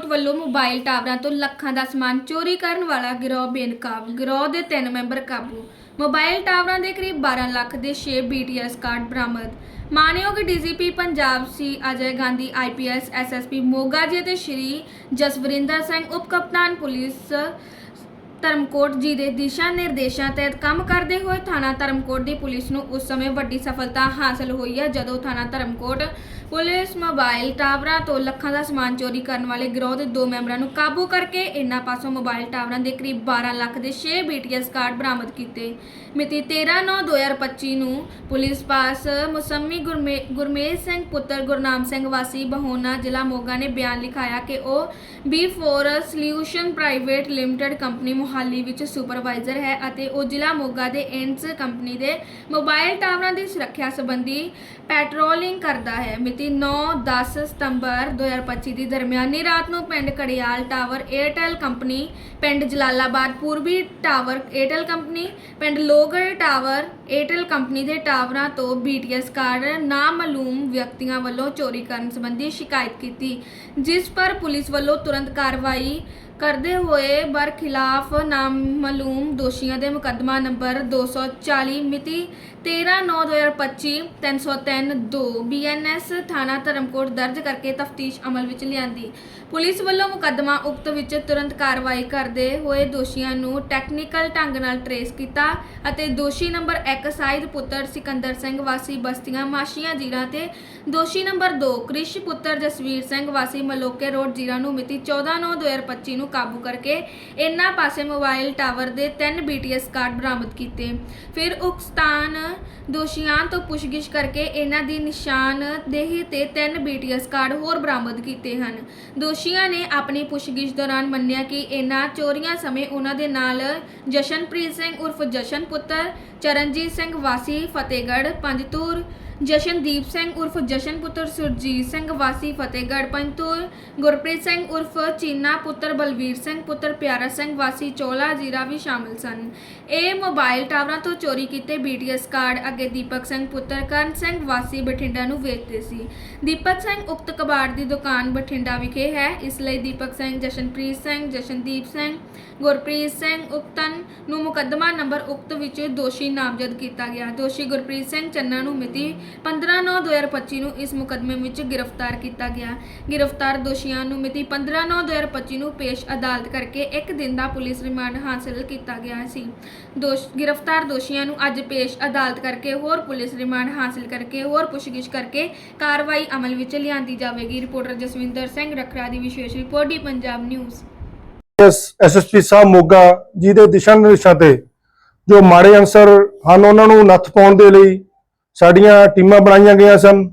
ਧਰਮਕੋਟ ਵੱਲੋਂ ਮੋਬਾਈਲ ਟਾਵਰਾਂ ਤੋਂ ਲੱਖਾਂ ਦਾ ਸਮਾਨ ਚੋਰੀ ਕਰਨ ਵਾਲਾ ਗਿਰੋਹ ਬੇਨਕਾਬ, ਗਿਰੋਹ ਦੇ ਤਿੰਨ ਮੈਂਬਰ ਕਾਬੂ। ਮੋਬਾਈਲ ਟਾਵਰਾਂ ਦੇ ਕਰੀਬ 12 ਲੱਖ ਦੇ 6 BTS ਕਾਰਡ ਬਰਾਮਦ। ਮਾਨਯੋਗ ਡੀਜੀਪੀ ਪੰਜਾਬ ਸੀ ਅਜੇ ਗਾਂਧੀ ਆਈਪੀਐਸ ਐਸਐਸਪੀ ਮੋਗਾ ਜੀ ਅਤੇ ਸ਼੍ਰੀ ਜਸਵਰਿੰਦਰ ਸਿੰਘ, ਉਪ ਕਪਤਾਨ ਪੁਲਿਸ ਧਰਮਕੋਟ ਜੀ ਦੇ ਦਿਸ਼ਾ ਨਿਰਦੇਸ਼ਾਂ ਤਹਿਤ ਕੰਮ ਕਰਦੇ ਹੋਏ ਥਾਣਾ ਧਰਮਕੋਟ ਦੀ ਪੁਲਿਸ ਨੂੰ ਉਸ ਸਮੇਂ ਵੱਡੀ ਸਫਲਤਾ ਹਾਸਲ ਹੋਈ ਹੈ, ਜਦੋਂ ਥਾਣਾ ਧਰਮਕੋਟ ਪੁਲਿਸ ਮੋਬਾਈਲ ਟਾਵਰਾਂ ਤੋਂ ਲੱਖਾਂ ਦਾ ਸਮਾਨ ਚੋਰੀ ਕਰਨ ਵਾਲੇ ਗਿਰੋਹ ਦੇ ਦੋ ਮੈਂਬਰਾਂ ਨੂੰ ਕਾਬੂ ਕਰਕੇ ਇਹਨਾਂ ਪਾਸੋਂ ਮੋਬਾਈਲ ਟਾਵਰਾਂ ਦੇ ਕਰੀਬ 12 ਲੱਖ ਦੇ 6 BTS ਕਾਰਡ ਬਰਾਮਦ ਕੀਤੇ। ਮਿਤੀ 13/9/2025 ਨੂੰ ਪੁਲਿਸ ਪਾਸ ਮੁਸੰਮੀ ਗੁਰਮੇ ਗੁਰਮੇਜ ਸਿੰਘ ਪੁੱਤਰ ਗੁਰਨਾਮ ਸਿੰਘ ਵਾਸੀ ਬਹੋਨਾ ਜ਼ਿਲ੍ਹਾ ਮੋਗਾ ਨੇ ਬਿਆਨ ਲਿਖਾਇਆ ਕਿ ਉਹ B4 solution private limited company Mohali ਵਿੱਚ ਸੁਪਰਵਾਈਜ਼ਰ ਹੈ ਅਤੇ ਉਹ ਜ਼ਿਲ੍ਹਾ ਮੋਗਾ ਦੇ ਐਂਡਸ ਕੰਪਨੀ ਦੇ ਮੋਬਾਈਲ ਟਾਵਰਾਂ ਦੀ ਸੁਰੱਖਿਆ ਸੰਬੰਧੀ ਪੈਟਰੋਲਿੰਗ ਕਰਦਾ ਹੈ। ਮਿਤੀ 9-10 ਸਤੰਬਰ 2025 ਦੀ ਦਰਮਿਆਨੀ ਰਾਤ ਨੂੰ ਪਿੰਡ ਕੜਿਆਲ ਟਾਵਰ ਏਅਰਟੈਲ ਕੰਪਨੀ, ਪਿੰਡ ਜਲਾਲਾਬਾਦ ਪੂਰਬੀ ਟਾਵਰ ਏਅਰਟੈਲ ਕੰਪਨੀ, ਪਿੰਡ ਲੋਗੜ ਟਾਵਰ ਏਅਰਟੈਲ ਕੰਪਨੀ ਦੇ ਟਾਵਰਾਂ ਤੋਂ BTS ਕਾਰਡ ਨਾਮਾਲੂਮ ਵਿਅਕਤੀਆਂ ਵੱਲੋਂ ਚੋਰੀ ਕਰਨ ਸੰਬੰਧੀ ਸ਼ਿਕਾਇਤ ਕੀਤੀ, ਜਿਸ ਪਰ ਪੁਲਿਸ ਵੱਲੋਂ ਤੁਰੰਤ ਕਾਰਵਾਈ ਕਰਦੇ ਹੋਏ ਬਰਖਿਲਾਫ ਖਿਲਾਫ ਦੋਸ਼ੀਆਂ ਦੇ ਮੁਕੱਦਮਾ ਨੰਬਰ 240 ਮਿਤੀ 13/9/2025 303 2 ਬੀਐਨਐਸ ਥਾਣਾ ਧਰਮਕੋਟ ਦਰਜ ਕਰਕੇ ਤਫਤੀਸ਼ ਅਮਲ ਵਿੱਚ ਲਿਆਂਦੀ। ਪੁਲਿਸ ਵੱਲੋਂ ਮੁਕੱਦਮਾ ਉਕਤ ਵਿੱਚ ਤੁਰੰਤ ਕਾਰਵਾਈ ਕਰਦੇ ਹੋਏ ਦੋਸ਼ੀਆਂ ਨੂੰ ਟੈਕਨੀਕਲ ਢੰਗ ਨਾਲ ਟਰੇਸ ਕੀਤਾ ਅਤੇ ਦੋਸ਼ੀ ਨੰਬਰ 1 ਸਾਇਦ ਪੁੱਤਰ ਸਿਕੰਦਰ ਸਿੰਘ ਵਾਸੀ ਬਸਤੀਆਂ ਮਾਸ਼ੀਆਂ ਜੀਰਾ ਤੇ ਦੋਸ਼ੀ ਨੰਬਰ 2 ਕ੍ਰਿਸ਼ ਪੁੱਤਰ ਜਸਵੀਰ ਸਿੰਘ ਵਾਸੀ ਮਲੋਕੇ ਰੋਡ ਜੀਰਾ ਨੂੰ ਮਿਤੀ 14/9/2025 ਨੂੰ ਕਾਬੂ ਕਰਕੇ ਇਨ੍ਹਾਂ ਪਾਸੇ ਮੋਬਾਈਲ ਟਾਵਰ ਦੇ 3 BTS ਕਾਰਡ ਬਰਾਮਦ ਕੀਤੇ। ਫਿਰ ਉਕਸਤਾਨ ਦੋਸ਼ੀਆਂ ਤੋਂ ਪੁੱਛਗਿੱਛ ਕਰਕੇ ਇਹਨਾਂ ਦੀ ਨਿਸ਼ਾਨਦੇਹੀ ਤੇ 3 BTS ਕਾਰਡ ਹੋਰ ਬਰਾਮਦ ਕੀਤੇ ਹਨ। ਦੋਸ਼ੀਆਂ ਨੇ ਆਪਣੀ ਪੁੱਛਗਿੱਛ ਦੌਰਾਨ ਮੰਨਿਆ ਕਿ ਇਹਨਾਂ ਚੋਰੀਆਂ ਸਮੇਂ ਉਹਨਾਂ ਦੇ ਨਾਲ ਜਸ਼ਨਪ੍ਰੀਤ ਸਿੰਘ ਉਰਫ ਜਸ਼ਨ ਪੁੱਤਰ, ਚਰਨਜੀਤ ਸਿੰਘ ਵਾਸੀ, ਫਤਿਹਗੜ੍ਹ, ਪੰਜਤੂਰ ਜਸ਼ਨਦੀਪ ਸਿੰਘ ਉਰਫ ਜਸ਼ਨ ਪੁੱਤਰ ਸੁਰਜੀਤ ਸਿੰਘ, ਵਾਸੀ ਫਤਿਹਗੜ੍ਹ ਪੰਜਤੂਰ ਗੁਰਪ੍ਰੀਤ ਸਿੰਘ ਉਰਫ ਚੀਨਾ ਪੁੱਤਰ ਬਲਵੀਰ ਸਿੰਘ, ਪੁੱਤਰ ਪਿਆਰਾ ਸਿੰਘ, ਵਾਸੀ ਚੋਲਾ ਜੀਰਾ ਵੀ ਸ਼ਾਮਿਲ ਸਨ। ਇਹ ਮੋਬਾਈਲ ਟਾਵਰਾਂ ਤੋਂ ਚੋਰੀ ਕੀਤੇ BTS ਕਾਰਡ, ਅੱਗੇ ਦੀਪਕ ਸਿੰਘ ਪੁੱਤਰ, ਕਰਨ ਸਿੰਘ, ਵਾਸੀ ਬਠਿੰਡਾ ਨੂੰ ਵੇਚਦੇ ਸੀ। ਦੀਪਕ ਸਿੰਘ ਉਕਤ ਕਬਾੜ ਦੀ ਦੁਕਾਨ ਬਠਿੰਡਾ ਵਿਖੇ ਹੈ। ਇਸ ਲਈ ਦੀਪਕ ਸਿੰਘ, ਜਸ਼ਨਪ੍ਰੀਤ ਸਿੰਘ, ਜਸ਼ਨਦੀਪ ਸਿੰਘ, ਗੁਰਪ੍ਰੀਤ ਸਿੰਘ ਉਕਤਨ ਨੂੰ ਮੁਕੱਦਮਾ ਨੰਬਰ ਉਕਤ ਵਿੱਚ ਦੋਸ਼ੀ ਨਾਮਜ਼ਦ ਕੀਤਾ ਗਿਆ। ਦੋਸ਼ੀ ਗੁਰਪ੍ਰੀਤ ਸਿੰਘ ਚੰਨਾ ਨੂੰ ਮਿਤੀ 15/9/2025 ਨੂੰ ਇਸ ਮੁਕੱਦਮੇ ਵਿੱਚ ਗ੍ਰਿਫਤਾਰ ਕੀਤਾ ਗਿਆ। ਗ੍ਰਿਫਤਾਰ ਦੋਸ਼ੀਆਂ ਨੂੰ ਮਿਤੀ 15/9/2025 ਨੂੰ ਪੇਸ਼ ਅਦਾਲਤ ਕਰਕੇ ਇੱਕ ਦਿਨ ਦਾ ਪੁਲਿਸ ਰਿਮਾਂਡ ਹਾਸਲ ਕੀਤਾ ਗਿਆ ਸੀ। ਦੋਸ਼, ਗ੍ਰਿਫਤਾਰ ਦੋਸ਼ੀਆਂ ਨੂੰ ਅੱਜ ਪੇਸ਼ ਅਦਾਲਤ ਕਰਕੇ ਹੋਰ ਪੁਲਿਸ ਰਿਮਾਂਡ ਹਾਸਲ ਕਰਕੇ, ਹੋਰ ਪੁੱਛਗਿੱਛ ਕਰਕੇ ਕਾਰਵਾਈ ਅਮਲ ਵਿੱਚ ਲਿਆਂਦੀ ਜਾਵੇਗੀ। ਰਿਪੋਰਟਰ ਜਸਵਿੰਦਰ ਸਿੰਘ ਰਖੜਾ ਦੀ ਵਿਸ਼ੇਸ਼ report the Punjab news. SSP ਸਾਹਿਬ ਮੋਗਾ ਜੀ ਦੇ ਦਿਸ਼ਾ ਨਿਰਦੇਸ਼ਾਂ ਤੇ ਜੋ ਮਾੜੇ ਅਨਸਰ ਹਨ, ਉਹਨਾਂ ਨੂੰ ਨੱਥ ਪਾਉਣ ਦੇ ਲਈ ਸਾਡੀਆਂ ਟੀਮਾਂ ਬਣਾਈਆਂ ਗਈਆਂ ਸਨ,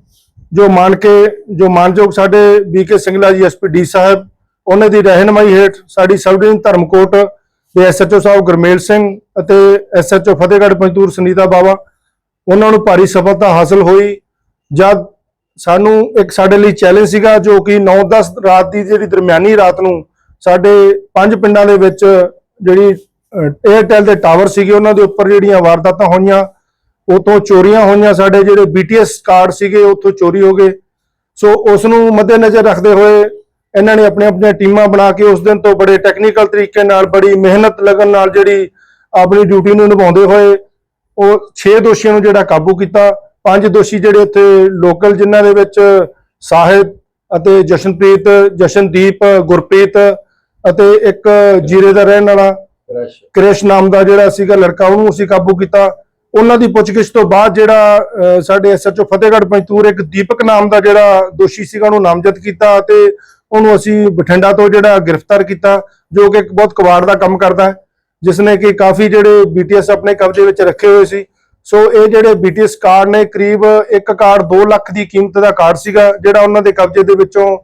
ਜੋ ਮਾਨ ਕੇ, ਜੋ ਮਾਨਯੋਗ ਸਾਡੇ ਬੀਕੇ ਸਿੰਗਲਾ ਜੀ ਐਸਪੀ ਸਾਹਿਬ, ਉਹਨਾਂ ਦੀ ਰਹਿਨਮਾਈ ਹੇਠ ਸਾਡੀ ਸਬ ਡਿਵੀਜ਼ਨ ਧਰਮਕੋਟ ਦੇ ਐਸਐਚਓ ਸਾਹਿਬ ਗੁਰਮੇਲ ਸਿੰਘ ਅਤੇ ਐਸਐਚਓ ਫਤਿਹਗੜ੍ਹ ਪੰਜਤੂਰ ਸੁਨੀਤਾ ਬਾਵਾ, ਉਹਨਾਂ ਨੂੰ ਭਾਰੀ ਸਫਲਤਾ ਹਾਸਲ ਹੋਈ। ਜਦ ਸਾਨੂੰ ਇੱਕ ਸਾਡੇ ਲਈ ਚੈਲੰਜ ਸੀਗਾ, ਜੋ ਕਿ 9-10 ਰਾਤ ਦੀ ਜਿਹੜੀ ਦਰਮਿਆਨੀ ਰਾਤ ਨੂੰ ਸਾਡੇ ਪੰਜ ਪਿੰਡਾਂ ਦੇ ਵਿੱਚ ਜਿਹੜੀ 에ਅਰਟੈਲ ਦੇ ਟਾਵਰ ਸੀਗੇ, ਉਹਨਾਂ ਦੇ ਉੱਪਰ ਜਿਹੜੀਆਂ ਵਾਰਦਾਤਾਂ ਹੋਈਆਂ ਉਤੋਂ ਚੋਰੀਆਂ ਹੋਈਆਂ ਸਾਡੇ ਜਿਹੜੇ BTS ਕਾਰਡ ਸੀਗੇ ਉੱਥੋਂ ਚੋਰੀ ਹੋ ਗਏ। ਸੋ ਉਸ ਨੂੰ ਮੱਦੇਨਜ਼ਰ ਰੱਖਦੇ ਹੋਏ ਇਹਨਾਂ ਨੇ ਆਪਣੇ ਆਪਣੀਆਂ ਟੀਮਾਂ ਬਣਾ ਕੇ ਉਸ ਦਿਨ ਤੋਂ ਬੜੇ ਟੈਕਨੀਕਲ ਤਰੀਕੇ ਨਾਲ ਬੜੀ ਮਿਹਨਤ ਲਗਨ ਨਾਲ ਜਿਹੜੀ ਆਪਣੀ ਡਿਊਟੀ ਨੂੰ ਨਿਭਾਉਂਦੇ ਹੋਏ ਉਹ 6 ਦੋਸ਼ੀਆਂ ਨੂੰ ਜਿਹੜਾ ਕਾਬੂ ਕੀਤਾ। ਪੰਜ ਦੋਸ਼ੀ ਜਿਹੜੇ ਉੱਥੇ ਲੋਕਲ ਜਿਨ੍ਹਾਂ ਦੇ ਵਿੱਚ ਸਾਹਿਬ ਅਤੇ ਜਸ਼ਨਪ੍ਰੀਤ ਜਸ਼ਨਦੀਪ ਗੁਰਪ੍ਰੀਤ ਅਤੇ ਇੱਕ ਜੀਰੇ ਦਾ ਰਹਿਣ ਵਾਲਾ ਕ੍ਰਿਸ਼ ਨਾਮ ਦਾ ਜਿਹੜਾ ਸੀਗਾ ਲੜਕਾ ਉਹਨੂੰ ਅਸੀਂ ਕਾਬੂ ਕੀਤਾ। ਉਹਨਾਂ ਦੀ ਪੁੱਛਗਿੱਛ ਤੋਂ ਬਾਅਦ ਜਿਹੜਾ ਸਾਡੇ ਐਸਐਚਓ ਫਤਿਹਗੜ੍ਹ ਪੰਜਤੂਰ ਇੱਕ ਦੀਪਕ ਨਾਮ ਦਾ ਜਿਹੜਾ ਦੋਸ਼ੀ ਸੀਗਾ, ਉਹਨੂੰ ਨਾਮਜ਼ਦ ਕੀਤਾ ਤੇ ਉਹਨੂੰ ਅਸੀਂ ਬਠਿੰਡਾ ਤੋਂ ਜਿਹੜਾ ਗ੍ਰਿਫਤਾਰ ਕੀਤਾ, ਜੋ ਕਿ ਬਹੁਤ ਕਬਾੜ ਦਾ ਕੰਮ ਕਰਦਾ ਹੈ, ਜਿਸ ਨੇ ਕਿ ਕਾਫੀ ਜਿਹੜੇ BTS ਆਪਣੇ ਕਬਜ਼ੇ ਵਿੱਚ ਰੱਖੇ ਹੋਏ ਸੀ। ਸੋ ਇਹ ਜਿਹੜੇ BTS ਕਾਰਡ ਨੇ, ਕਰੀਬ ਇੱਕ ਕਾਰਡ 2 ਲੱਖ ਦੀ ਕੀਮਤ ਦਾ ਕਾਰਡ ਸੀਗਾ, ਜਿਹੜਾ ਉਹਨਾਂ ਦੇ ਕਬਜ਼ੇ ਦੇ ਵਿੱਚੋਂ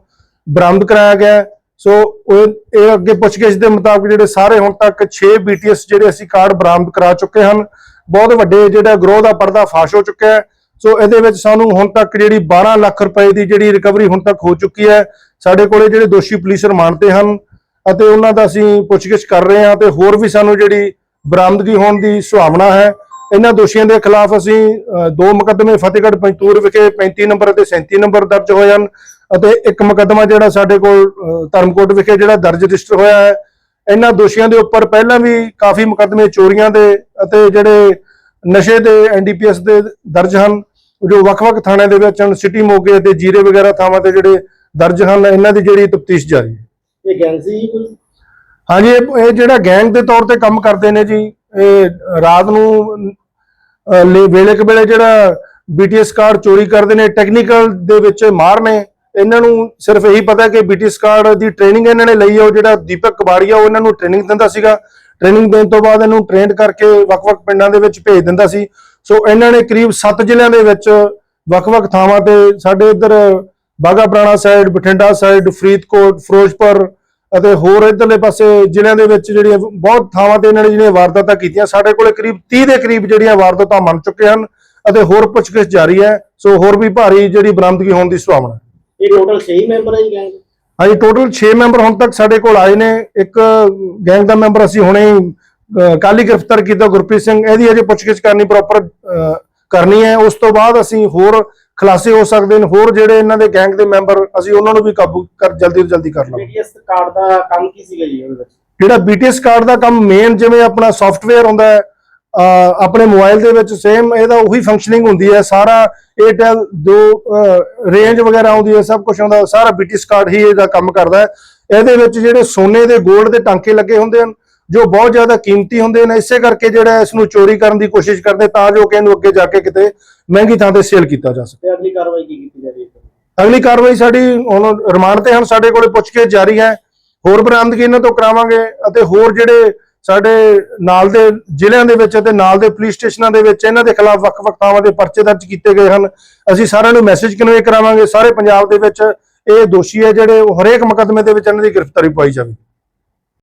ਬਰਾਮਦ ਕਰਾਇਆ ਗਿਆ ਸੋ ਉਹ ਇਹ ਅੱਗੇ ਪੁੱਛਗਿੱਛ ਦੇ ਮੁਤਾਬਕ ਜਿਹੜੇ ਸਾਰੇ ਹੁਣ ਤੱਕ 6 BTS ਜਿਹੜੇ ਅਸੀਂ ਕਾਰਡ ਬਰਾਮਦ ਕਰਾ ਚੁੱਕੇ ਹਨ ਬਹੁਤ ਵੱਡੇ ਜਿਹੜਾ ਗਰੋਹ ਦਾ ਪਰਦਾ ਫਾਸ਼ ਹੋ ਚੁੱਕਿਆ ਹੈ। ਸੋ ਇਹਦੇ ਵਿੱਚ ਸਾਨੂੰ ਹੁਣ ਤੱਕ ਜਿਹੜੀ 12 ਲੱਖ ਰੁਪਏ ਦੀ ਜਿਹੜੀ ਰਿਕਵਰੀ ਹੁਣ ਤੱਕ ਹੋ ਚੁੱਕੀ ਹੈ, ਸਾਡੇ ਕੋਲੇ ਜਿਹੜੇ ਦੋਸ਼ੀ ਪੁਲਿਸ ਰਿਮਾਂਡ ਤੇ ਹਨ ਅਤੇ ਉਹਨਾਂ ਦਾ ਅਸੀਂ ਪੁੱਛਗਿੱਛ ਕਰ ਰਹੇ ਹਾਂ ਤੇ ਹੋਰ ਵੀ ਸਾਨੂੰ ਜਿਹੜੀ ਬਰਾਮਦਗੀ ਹੋਣ ਦੀ ਸੁਭਾਵਨਾ ਹੈ। ਇਹਨਾਂ ਦੋਸ਼ੀਆਂ ਦੇ ਖਿਲਾਫ ਅਸੀਂ ਦੋ ਮੁਕੱਦਮੇ, ਫਤਿਹਗੜ੍ਹ ਪੰਜਤੂਰ ਵਿਖੇ 35 ਨੰਬਰ ਅਤੇ 37 ਨੰਬਰ ਦਰਜ ਹੋਏ ਹਨ ਅਤੇ ਇੱਕ ਮੁਕੱਦਮਾ ਜਿਹੜਾ ਸਾਡੇ ਕੋਲ ਧਰਮਕੋਟ ਵਿਖੇ ਜਿਹੜਾ ਦਰਜ ਰਜਿਸਟਰ ਹੋਇਆ ਹੈ ਇਹਨਾਂ ਦੋਸ਼ੀਆਂ ਦੇ ਉੱਪਰ ਪਹਿਲਾਂ ਵੀ ਕਾਫੀ ਮੁਕੱਦਮੇ ਚੋਰੀਆਂ ਦੇ ਅਤੇ ਜਿਹੜੇ ਨਸ਼ੇ ਦੇ ਐਨਡੀਪੀਐਸ ਦੇ ਦਰਜ ਹਨ ਜੋ ਵੱਖ-ਵੱਖ ਥਾਣਿਆਂ ਦੇ ਵਿੱਚ ਹਨ ਸਿਟੀ ਮੋਗੇ ਅਤੇ ਜੀਰੇ ਵਗੈਰਾ ਥਾਵਾਂ ਤੇ ਜਿਹੜੇ ਦਰਜ ਹਨ ਇਹਨਾਂ ਦੀ ਜਿਹੜੀ ਤਫਤੀਸ਼ ਜਾਰੀ ਹੈ। ਇਹ ਗੈਂਗ ਸੀ ਕੋਈ? ਹਾਂਜੀ ਇਹ ਜਿਹੜਾ ਗੈਂਗ ਦੇ ਤੌਰ ਤੇ ਕੰਮ ਕਰਦੇ ਨੇ ਜੀ ਇਹ ਰਾਤ ਨੂੰ ਵੇਲੇ ਕੁ ਵੇਲੇ ਜਿਹੜਾ ਬੀਟੀਐਸ ਕਾਰਡ ਚੋਰੀ ਕਰਦੇ ਨੇ ਟੈਕਨੀਕਲ ਦੇ ਵਿੱਚ ਮਾਰ ਨੇ। ਇਹਨਾਂ ਨੂੰ ਸਿਰਫ ਇਹੀ ਪਤਾ ਕਿ ਬੀਟੀਐਸ ਕਾਰਡ ਦੀ ਟ੍ਰੇਨਿੰਗ ਇਹਨਾਂ ਨੇ ਲਈ ਹੈ ਉਹ ਜਿਹੜਾ ਦੀਪਕ ਕਬਾੜੀਆ ਉਹ ਇਹਨਾਂ ਨੂੰ ਟ੍ਰੇਨਿੰਗ ਦਿੰਦਾ ਸੀਗਾ। ਟ੍ਰੇਨਿੰਗ ਦੇਣ ਤੋਂ ਬਾਅਦ ਇਹਨੂੰ ਟ੍ਰੇਨਡ ਕਰਕੇ ਵੱਖ-ਵੱਖ ਪਿੰਡਾਂ ਦੇ ਵਿੱਚ ਭੇਜ ਦਿੰਦਾ ਸੀ। ਸੋ ਇਹਨਾਂ ਨੇ ਕਰੀਬ 7 ਜ਼ਿਲ੍ਹਿਆਂ ਦੇ ਵਿੱਚ ਵੱਖ-ਵੱਖ ਥਾਵਾਂ ਤੇ ਸਾਡੇ ਇੱਧਰ ਬਾਗਾ ਪੁਰਾਣਾ ਸਾਈਡ ਬਠਿੰਡਾ ਸਾਈਡ ਫਰੀਦਕੋਟ, ਫਿਰੋਜ਼ਪੁਰ ਅਤੇ ਹੋਰ ਇਧਰਲੇ ਪਾਸੇ ਜ਼ਿਲ੍ਹਿਆਂ ਦੇ ਵਿੱਚ ਜਿਹੜੀਆਂ ਬਹੁਤ ਥਾਵਾਂ ਤੇ ਇਹਨਾਂ ਨੇ ਜਿਹੜੀਆਂ ਵਾਰਦਾਤਾਂ ਕੀਤੀਆਂ, ਸਾਡੇ ਕੋਲੇ ਕਰੀਬ 30 ਦੇ ਕਰੀਬ ਜਿਹੜੀਆਂ ਵਾਰਦਾਤਾਂ ਮੰਨ ਚੁੱਕੇ ਹਨ ਅਤੇ ਹੋਰ ਪੁੱਛਗਿੱਛ ਜਾਰੀ ਹੈ। ਸੋ ਹੋਰ ਵੀ ਭਾਰੀ ਜਿਹੜੀ ਬਰਾਮਦਗੀ ਹੋਣ ਦੀ ਸੰਭਾਵਨਾ ਹੈ। ਇਹ ਟੋਟਲ 6 ਮੈਂਬਰ ਹੈ ਜੀ ਗੈਂਗ ਹਾਂਜੀ ਟੋਟਲ 6 ਮੈਂਬਰ ਹੁਣ ਤੱਕ ਸਾਡੇ ਕੋਲ ਆਏ ਨੇ। ਇੱਕ ਗੈਂਗ ਦਾ ਮੈਂਬਰ ਅਸੀਂ ਹੁਣੇ ਕੱਲ ਹੀ ਗ੍ਰਿਫਤਾਰ ਕੀਤਾ ਗੁਰਪ੍ਰੀਤ ਸਿੰਘ। ਇਹਦੀ ਅਜੇ ਪੁੱਛਗਿੱਛ ਕਰਨੀ ਪ੍ਰੋਪਰ ਕਰਨੀ ਹੈ। ਉਸ ਤੋਂ ਬਾਅਦ ਅਸੀਂ ਹੋਰ ਖੁਲਾਸੇ ਹੋ ਸਕਦੇ ਨੇ। ਹੋਰ ਜਿਹੜੇ ਇਹਨਾਂ ਦੇ ਗੈਂਗ ਦੇ ਮੈਂਬਰ ਅਸੀਂ ਉਹਨਾਂ ਨੂੰ ਵੀ ਕਾਬੂ ਕਰ ਜਲਦੀ ਤੋਂ ਜਲਦੀ ਕਰ ਲਵਾਂਗੇ। ਪੀਡੀਐਸ ਕਾਰਡ ਦਾ ਕੰਮ ਕੀ ਸੀਗਾ ਜੀ ਉਹਦੇ ਵਿੱਚ? ਜਿਹੜਾ BTS ਕਾਰਡ ਦਾ ਕੰਮ ਮੇਨ ਜਿਵੇਂ ਆਪਣਾ ਸੌਫਟਵੇਅਰ ਹੁੰਦਾ ਹੈ ਆਪਣੇ ਮੋਬਾਈਲ ਦੇ ਵਿੱਚ ਸੇਮ ਇਹਦਾ ਉਹੀ ਫੰਕਸ਼ਨਿੰਗ ਹੁੰਦੀ ਹੈ। ਸਾਰਾ Airtel ਜੋ ਰੇਂਜ ਵਗੈਰਾ ਆਉਂਦੀ ਹੈ ਸਭ ਕੁਝ ਆਉਂਦਾ ਸਾਰਾ BTS ਕਾਰਡ ਹੀ ਇਹਦਾ ਕੰਮ ਕਰਦਾ ਹੈ। ਇਹਦੇ ਵਿੱਚ ਜਿਹੜੇ ਸੋਨੇ ਦੇ 골ਡ ਦੇ ਟਾਂਕੇ ਲੱਗੇ ਹੁੰਦੇ ਹਨ ਜੋ ਬਹੁਤ ਜ਼ਿਆਦਾ ਕੀਮਤੀ ਹੁੰਦੇ ਨੇ ਇਸੇ ਕਰਕੇ ਜਿਹੜਾ ਇਸ ਨੂੰ ਚੋਰੀ ਕਰਨ ਦੀ ਕੋਸ਼ਿਸ਼ ਕਰਦੇ ਤਾਂ ਜੋ ਕਿ ਇਹਨੂੰ ਅੱਗੇ ਜਾ ਕੇ ਕਿਤੇ ਮਹਿੰਗੀ ਥਾਂ ਤੇ ਸੇਲ ਕੀਤਾ ਜਾ ਸਕੇ। ਅਗਲੀ ਕਾਰਵਾਈ ਕੀ ਕੀਤੀ ਜਾ ਰਹੀ ਹੈ? ਅਗਲੀ ਕਾਰਵਾਈ ਸਾਡੀ ਹੁਣ ਰਿਮਾਂਡ ਤੇ ਹਨ ਸਾਡੇ ਕੋਲੇ ਪੁੱਛਕੇ ਜਾਰੀ ਹੈ। ਹੋਰ ਬਰਾਮਦਗੀ ਇਹਨਾਂ ਤੋਂ ਕਰਾਵਾਂਗੇ ਅਤੇ ਹੋਰ ਜਿਹੜੇ ਸਾਡੇ ਨਾਲ ਦੇ ਜ਼ਿਲ੍ਹਿਆਂ ਦੇ ਵਿੱਚ ਅਤੇ ਨਾਲ ਦੇ ਪੁਲਿਸ ਸਟੇਸ਼ਨਾਂ ਦੇ ਵਿੱਚ ਇਹਨਾਂ ਦੇ ਖਿਲਾਫ ਵੱਖ-ਵੱਖ ਥਾਵਾਂ ਦੇ ਪਰਚੇ ਦਰਜ ਕੀਤੇ ਗਏ ਹਨ। ਅਸੀਂ ਸਾਰਿਆਂ ਨੂੰ ਮੈਸੇਜ ਕਨਵੇ ਕਰਾਵਾਂਗੇ? ਸਾਰੇ ਪੰਜਾਬ ਦੇ ਵਿੱਚ ਇਹ ਦੋਸ਼ੀ ਹੈ ਜਿਹੜੇ ਹਰੇਕ ਮੁਕੱਦਮੇ ਦੇ ਵਿੱਚ ਇਹਨਾਂ ਦੀ ਗ੍ਰਿਫਤਾਰੀ ਪਾਈ ਜਾਵੇ।